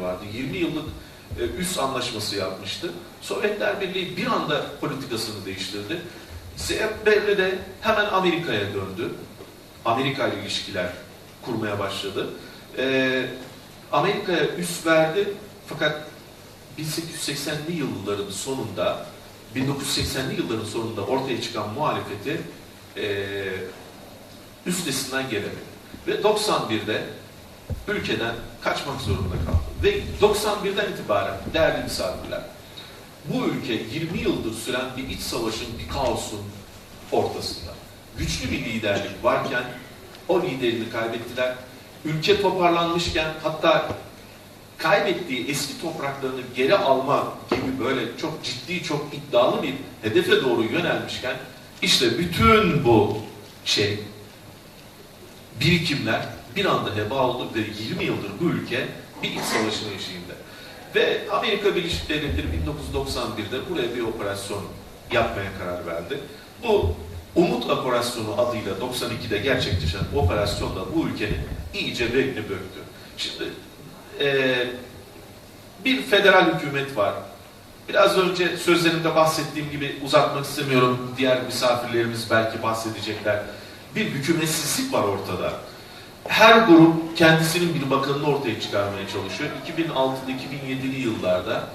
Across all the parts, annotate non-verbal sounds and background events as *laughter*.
vardı. 20 yıllık e, üs anlaşması yapmıştı. Sovyetler Birliği bir anda politikasını değiştirdi. Berli de hemen Amerika'ya döndü. Amerika ile ilişkiler kurmaya başladı. E, Amerika'ya üs verdi fakat 1880'li yılların sonunda 1980'li yılların sonunda ortaya çıkan muhalefeti e, üstesinden gelemedi. Ve 91'de ülkeden kaçmak zorunda kaldı. Ve 91'den itibaren değerli misafirler, bu ülke 20 yıldır süren bir iç savaşın, bir kaosun ortasında. Güçlü bir liderlik varken o liderini kaybettiler. Ülke toparlanmışken hatta kaybettiği eski topraklarını geri alma gibi böyle çok ciddi, çok iddialı bir hedefe doğru yönelmişken işte bütün bu şey birikimler bir anda heba oldu ve 20 yıldır bu ülke bir iç savaşın eşiğinde. Ve Amerika Birleşik Devletleri 1991'de buraya bir operasyon yapmaya karar verdi. Bu Umut Operasyonu adıyla 92'de gerçekleşen operasyonda bu ülkenin iyice belini böktü. Şimdi e, bir federal hükümet var. Biraz önce sözlerimde bahsettiğim gibi uzatmak istemiyorum. Diğer misafirlerimiz belki bahsedecekler. Bir hükümetsizlik var ortada. Her grup kendisinin bir bakanını ortaya çıkarmaya çalışıyor. 2006'da 2007'li yıllarda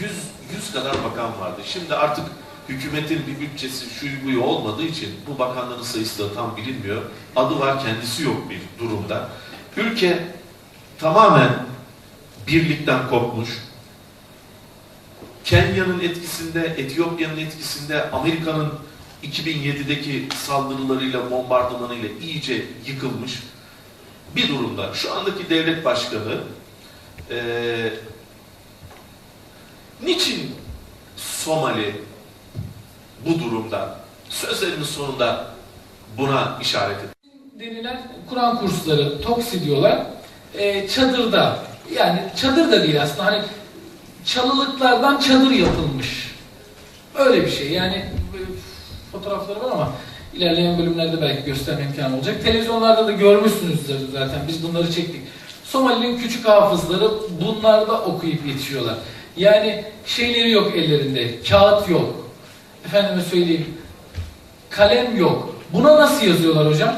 100, 100 kadar bakan vardı. Şimdi artık hükümetin bir bütçesi şu buyu olmadığı için bu bakanların sayısı da tam bilinmiyor. Adı var kendisi yok bir durumda. Ülke tamamen birlikten kopmuş. Kenya'nın etkisinde, Etiyopya'nın etkisinde, Amerika'nın 2007'deki saldırılarıyla, bombardımanıyla iyice yıkılmış bir durumda. Şu andaki devlet başkanı eee niçin Somali bu durumda sözlerinin sonunda buna işaret etti? denilen Kur'an kursları, toksi diyorlar. Ee, çadırda, yani çadır da değil aslında hani çalılıklardan çadır yapılmış. Öyle bir şey. Yani e, fotoğrafları var ama ilerleyen bölümlerde belki gösterme imkanı olacak. Televizyonlarda da görmüşsünüzdür zaten. Biz bunları çektik. Somali'nin küçük hafızları bunlarda okuyup yetişiyorlar. Yani şeyleri yok ellerinde. Kağıt yok. Efendime söyleyeyim. Kalem yok. Buna nasıl yazıyorlar hocam?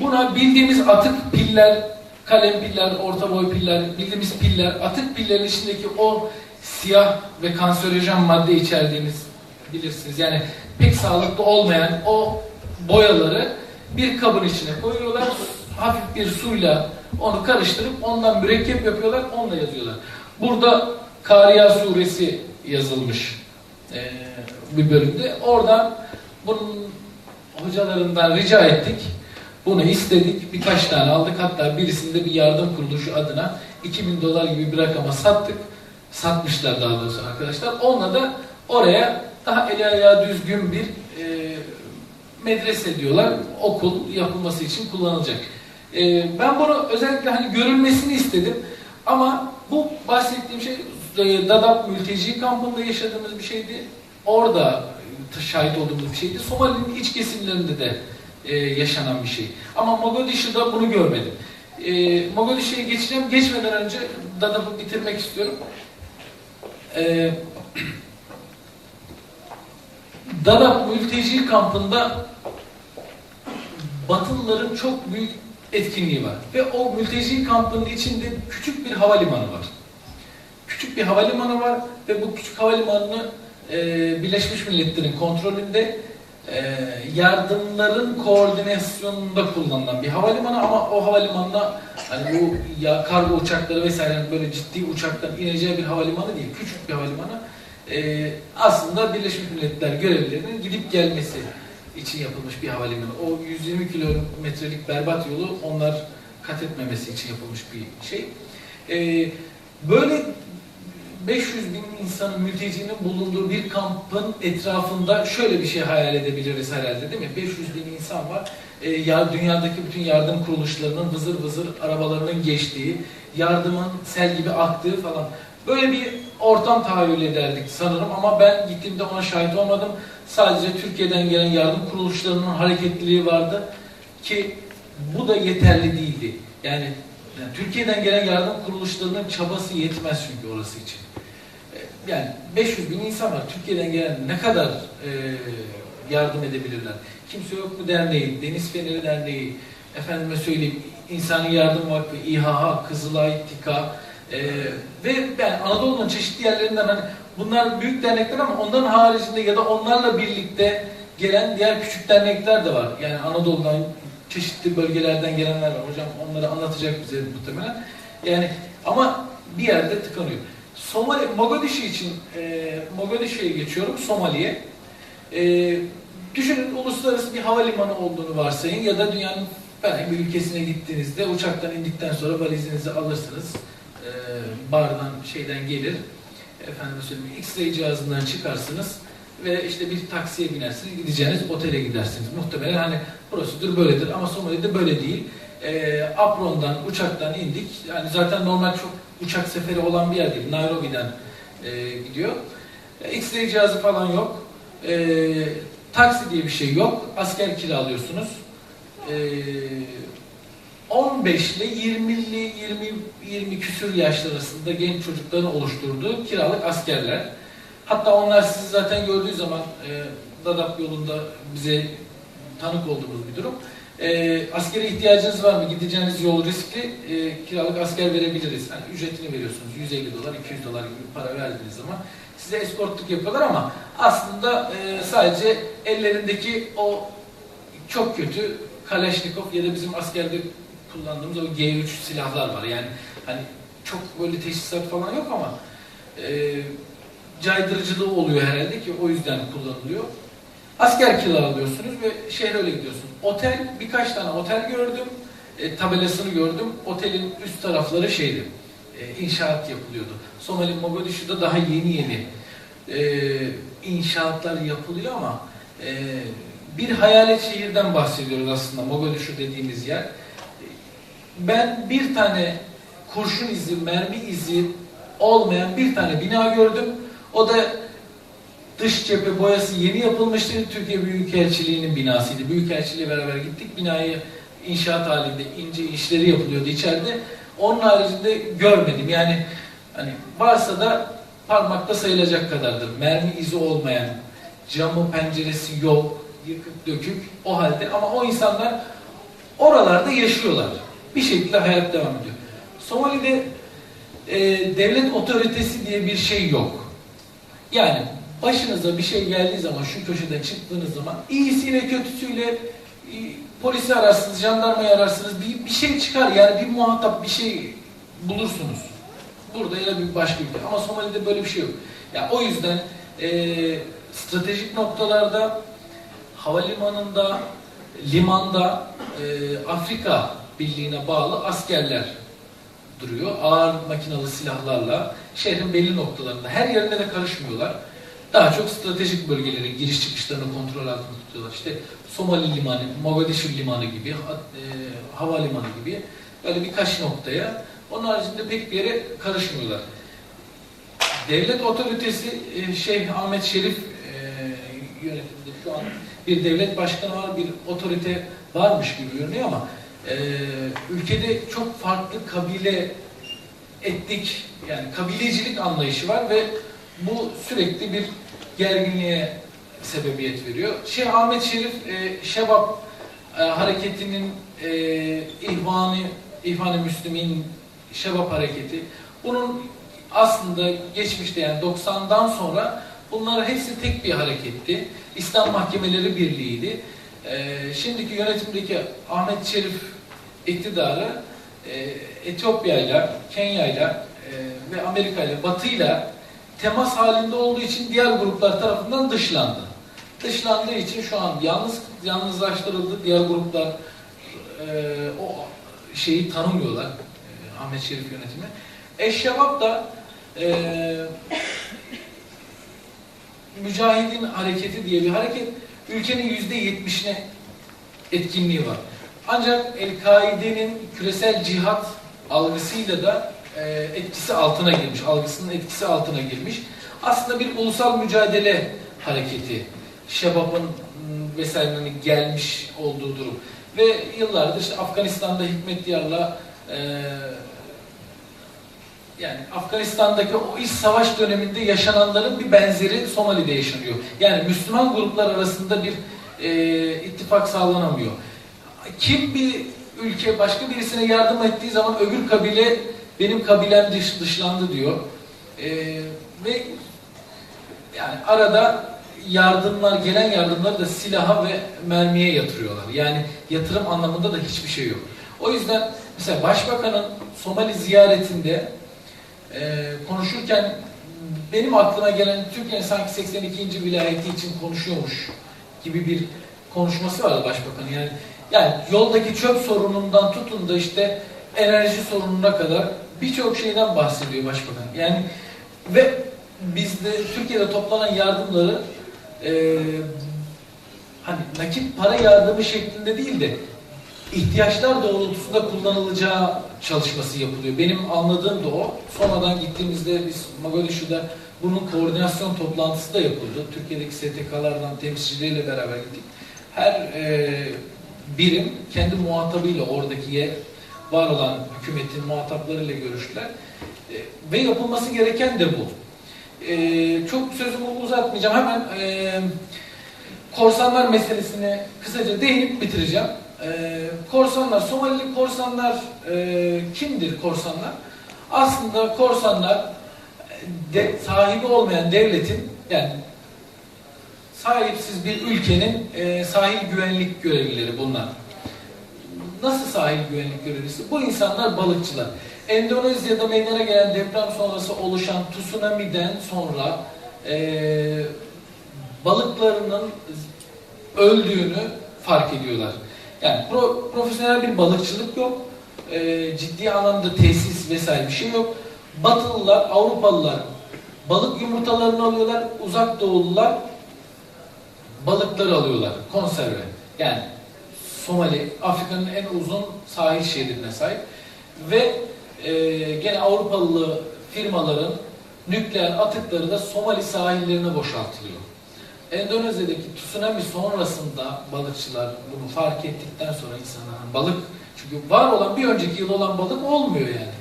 Buna bildiğimiz atık piller, kalem piller, orta boy piller, bildiğimiz piller, atık pillerin içindeki o siyah ve kanserojen madde içerdiğimiz bilirsiniz. Yani pek sağlıklı olmayan o boyaları bir kabın içine koyuyorlar. Hafif bir suyla onu karıştırıp ondan mürekkep yapıyorlar, onunla yazıyorlar. Burada Kariya suresi yazılmış bir bölümde. Oradan bunun hocalarından rica ettik. Bunu istedik. Birkaç tane aldık. Hatta birisinde bir yardım kuruluşu adına 2000 dolar gibi bir rakama sattık. Satmışlar daha doğrusu arkadaşlar. Onunla da oraya daha eli ayağı düzgün bir e, medrese diyorlar. Okul yapılması için kullanılacak. E, ben bunu özellikle hani görülmesini istedim. Ama bu bahsettiğim şey e, Dadaab mülteci kampında yaşadığımız bir şeydi. Orada şahit olduğumuz bir şeydi. Somali'nin iç kesimlerinde de e, yaşanan bir şey. Ama Mogadishu'da bunu görmedim. E, Mogadishu'ya geçeceğim. Geçmeden önce Dadaab'ı bitirmek istiyorum. E, *clears throat* Dadaab mülteci kampında Batılıların çok büyük etkinliği var. Ve o mülteci kampının içinde küçük bir havalimanı var. Küçük bir havalimanı var ve bu küçük havalimanını e, Birleşmiş Milletler'in kontrolünde e, yardımların koordinasyonunda kullanılan bir havalimanı ama o havalimanına hani bu ya kargo uçakları vesaire böyle ciddi uçaktan ineceği bir havalimanı değil, küçük bir havalimanı. E, aslında Birleşmiş Milletler görevlilerinin gidip gelmesi için yapılmış bir havalimanı. O 120 kilometrelik berbat yolu onlar kat etmemesi için yapılmış bir şey. E, böyle 500 bin insanın mültecinin bulunduğu bir kampın etrafında şöyle bir şey hayal edebiliriz herhalde değil mi? 500 bin insan var. E, ya dünyadaki bütün yardım kuruluşlarının vızır vızır arabalarının geçtiği, yardımın sel gibi aktığı falan. Böyle bir ortam tahayyül ederdik sanırım ama ben gittiğimde ona şahit olmadım. Sadece Türkiye'den gelen yardım kuruluşlarının hareketliliği vardı ki bu da yeterli değildi. Yani Yani Türkiye'den gelen yardım kuruluşlarının çabası yetmez çünkü orası için. E, Yani 500 bin insan var. Türkiye'den gelen ne kadar e, yardım edebilirler? Kimse yok mu derneği, Deniz Feneri Derneği, efendime söyleyeyim İnsani Yardım Vakfı, İHH, Kızılay, TİKA e, ve yani Anadolu'nun çeşitli yerlerinden hani bunlar büyük dernekler ama onların haricinde ya da onlarla birlikte gelen diğer küçük dernekler de var. Yani Anadolu'dan çeşitli bölgelerden gelenler var. Hocam onları anlatacak bize muhtemelen. Yani ama bir yerde tıkanıyor. Somali, Mogadishu için e, Mogadishu'ya geçiyorum, Somali'ye. E, düşünün uluslararası bir havalimanı olduğunu varsayın ya da dünyanın herhangi bir ülkesine gittiğinizde uçaktan indikten sonra valizinizi alırsınız. E, bardan şeyden gelir. Efendim söyleyeyim X-ray cihazından çıkarsınız ve işte bir taksiye binersiniz, gideceğiniz otele gidersiniz. Muhtemelen hani prosedür böyledir ama Somali'de böyle değil. E, Apron'dan, uçaktan indik. Yani zaten normal çok uçak seferi olan bir yer değil. Nairobi'den e, gidiyor. E, X-ray cihazı falan yok. E, taksi diye bir şey yok. Asker kiralıyorsunuz. E, 15 ile 20'li 20 20 küsür yaşlar arasında genç çocukların oluşturduğu kiralık askerler. Hatta onlar sizi zaten gördüğü zaman e, Dadap yolunda bize tanık olduğumuz bir durum. E, askere ihtiyacınız var mı? Gideceğiniz yol riskli. E, kiralık asker verebiliriz. Yani ücretini veriyorsunuz. 150 dolar, 200 dolar gibi para verdiğiniz zaman size eskortluk yapıyorlar ama aslında e, sadece ellerindeki o çok kötü Kalashnikov ya da bizim askerde kullandığımız o G3 silahlar var. Yani hani çok böyle teçhizat falan yok ama e, caydırıcılığı oluyor herhalde ki o yüzden kullanılıyor. Asker kiralıyorsunuz ve şehre öyle gidiyorsunuz. Otel, birkaç tane otel gördüm. E, tabelasını gördüm. Otelin üst tarafları şeydi. E, inşaat yapılıyordu. Somali Mogadishu'da daha yeni yeni e, inşaatlar yapılıyor ama e, bir hayalet şehirden bahsediyoruz aslında Mogadishu dediğimiz yer. Ben bir tane kurşun izi, mermi izi olmayan bir tane bina gördüm. O da dış cephe boyası yeni yapılmıştı. Türkiye Büyükelçiliği'nin binasıydı. Büyükelçiliğe beraber gittik. Binayı inşaat halinde ince işleri yapılıyordu içeride. Onun haricinde görmedim. Yani hani varsa da parmakta sayılacak kadardır. Mermi izi olmayan, camı penceresi yok, yıkık dökük o halde ama o insanlar oralarda yaşıyorlar. Bir şekilde hayat devam ediyor. Somali'de e, devlet otoritesi diye bir şey yok. Yani başınıza bir şey geldiği zaman şu köşeden çıktığınız zaman iyisiyle kötüsüyle e, polisi ararsınız, jandarmayı ararsınız bir, bir şey çıkar yani bir muhatap bir şey bulursunuz. Burada ya da bir başka ülke. Ama Somali'de böyle bir şey yok. Yani o yüzden e, stratejik noktalarda havalimanında, limanda e, Afrika Birliği'ne bağlı askerler duruyor. Ağır makinalı silahlarla şehrin belli noktalarında her yerinde de karışmıyorlar. Daha çok stratejik bölgelerin giriş çıkışlarını kontrol altında tutuyorlar. İşte Somali Limanı, Mogadishu Limanı gibi, e, havalimanı gibi böyle birkaç noktaya. Onun haricinde pek bir yere karışmıyorlar. Devlet otoritesi e, Şeyh Ahmet Şerif e, yönetiminde şu an bir devlet başkanı var, bir otorite varmış gibi görünüyor ama e, ülkede çok farklı kabile etnik yani kabilecilik anlayışı var ve bu sürekli bir gerginliğe sebebiyet veriyor. Şeyh Ahmet Şerif e, Şebap e, hareketinin e, ihvanı İhvan-ı Müslümin Şebap hareketi bunun aslında geçmişte yani 90'dan sonra bunlar hepsi tek bir hareketti. İslam Mahkemeleri Birliği'ydi. E, şimdiki yönetimdeki Ahmet Şerif iktidarı e, Etiyopya'yla, Kenya'yla e, ve Amerika'yla, Batı'yla temas halinde olduğu için diğer gruplar tarafından dışlandı. Dışlandığı için şu an yalnız yalnızlaştırıldı. Diğer gruplar e, o şeyi tanımıyorlar. E, Ahmet Şerif yönetimi. Eşşevap da e, Mücahidin Hareketi diye bir hareket ülkenin yüzde yetmişine etkinliği var. Ancak El-Kaide'nin küresel cihat algısıyla da e, etkisi altına girmiş, algısının etkisi altına girmiş. Aslında bir ulusal mücadele hareketi. Şebap'ın m, vesairenin gelmiş olduğu durum. Ve yıllardır işte Afganistan'da Hikmet Diyar'la e, yani Afganistan'daki o iç savaş döneminde yaşananların bir benzeri Somali'de yaşanıyor. Yani Müslüman gruplar arasında bir e, ittifak sağlanamıyor. Kim bir ülke başka birisine yardım ettiği zaman öbür kabile benim kabilem dış, dışlandı diyor. E, ve yani arada yardımlar, gelen yardımları da silaha ve mermiye yatırıyorlar. Yani yatırım anlamında da hiçbir şey yok. O yüzden mesela Başbakanın Somali ziyaretinde e, konuşurken benim aklıma gelen Türkiye'nin sanki 82. vilayeti için konuşuyormuş gibi bir konuşması vardı Başbakanın. Yani, yani yoldaki çöp sorunundan tutun da işte enerji sorununa kadar birçok şeyden bahsediyor Başbakan. Yani ve bizde Türkiye'de toplanan yardımları e, hani nakit para yardımı şeklinde değil de ihtiyaçlar doğrultusunda kullanılacağı çalışması yapılıyor. Benim anladığım da o. Sonradan gittiğimizde biz Mogadishu'da bunun koordinasyon toplantısı da yapıldı. Türkiye'deki STK'lardan temsilcileriyle beraber gittik. Her e, birim kendi muhatabıyla oradaki var olan hükümetin muhataplarıyla görüştüler. E, ve yapılması gereken de bu. E, çok sözümü uzatmayacağım. Hemen e, korsanlar meselesine kısaca değinip bitireceğim. E, korsanlar, Somalili korsanlar e, kimdir korsanlar? Aslında korsanlar de, sahibi olmayan devletin yani sahipsiz bir ülkenin e, sahil güvenlik görevlileri bunlar. Nasıl sahil güvenlik görevlisi? Bu insanlar balıkçılar. Endonezya'da meydana gelen deprem sonrası oluşan tsunami'den sonra e, balıklarının öldüğünü fark ediyorlar. Yani pro, profesyonel bir balıkçılık yok. E, ciddi anlamda tesis vesaire bir şey yok. Batılılar, Avrupalılar balık yumurtalarını alıyorlar. Uzak doğulular balıkları alıyorlar. Konserve. Yani Somali, Afrika'nın en uzun sahil şeridine sahip. Ve e, gene Avrupalı firmaların nükleer atıkları da Somali sahillerine boşaltılıyor. Endonezya'daki tsunami sonrasında balıkçılar bunu fark ettikten sonra insanların balık çünkü var olan bir önceki yıl olan balık olmuyor yani.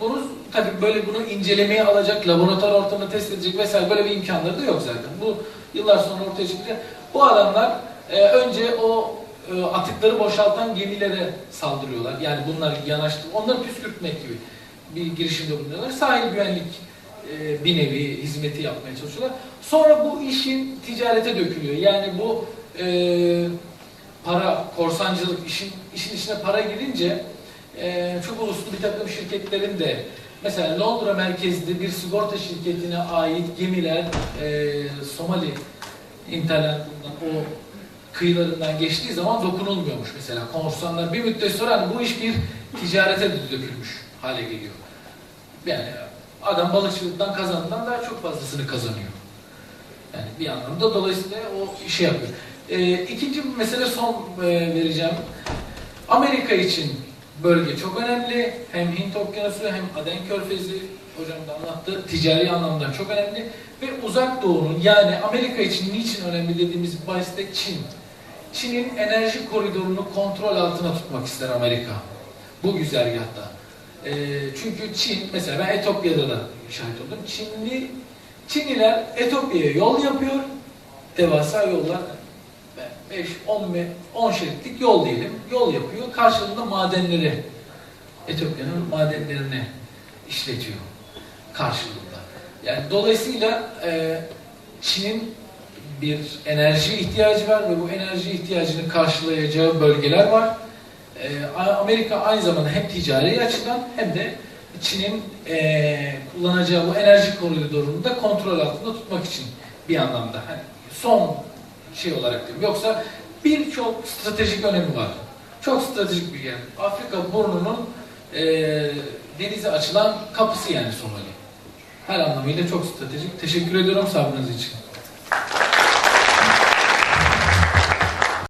Bunu tabii böyle bunu incelemeye alacak, laboratuvar ortamında test edecek vesaire böyle bir imkanları da yok zaten. Bu yıllar sonra ortaya çıkacak. Bu adamlar e, önce o e, atıkları boşaltan gemilere saldırıyorlar. Yani bunlar yanaştı. Onları püskürtmek gibi bir girişimde bulunuyorlar. Sahil güvenlik e, bir nevi hizmeti yapmaya çalışıyorlar. Sonra bu işin ticarete dökülüyor. Yani bu e, para, korsancılık işin işin içine para girince e, çok uluslu bir takım şirketlerin de mesela Londra merkezli bir sigorta şirketine ait gemiler e, Somali internetten o kıyılarından geçtiği zaman dokunulmuyormuş mesela. Korsanlar bir müddet sonra bu iş bir ticarete dökülmüş hale geliyor. Yani adam balıkçılıktan kazandığından daha çok fazlasını kazanıyor. Yani bir anlamda dolayısıyla o işi yapıyor. E, ikinci bir mesele son e, vereceğim. Amerika için bölge çok önemli. Hem Hint Okyanusu hem Aden Körfezi hocam da anlattı. Ticari anlamda çok önemli. Ve uzak doğunun yani Amerika için niçin önemli dediğimiz bahiste Çin. Çin'in enerji koridorunu kontrol altına tutmak ister Amerika. Bu güzergahta. E, çünkü Çin, mesela ben Etopya'da da şahit oldum. Çinli, Çinliler Etopya'ya yol yapıyor. Devasa yollar. 5, 10, 10 şeritlik yol diyelim. Yol yapıyor. Karşılığında madenleri, Etopya'nın madenlerini işletiyor. Karşılığında. Yani dolayısıyla e, Çin'in bir enerji ihtiyacı var ve bu enerji ihtiyacını karşılayacağı bölgeler var. E, Amerika aynı zamanda hem ticari açıdan hem de Çin'in e, kullanacağı bu enerji koridorunu da kontrol altında tutmak için bir anlamda. Hani son şey olarak diyorum. Yoksa birçok stratejik önemi var. Çok stratejik bir yer. Afrika burnunun e, denize açılan kapısı yani Somali. Her anlamıyla çok stratejik. Teşekkür ediyorum sabrınız için.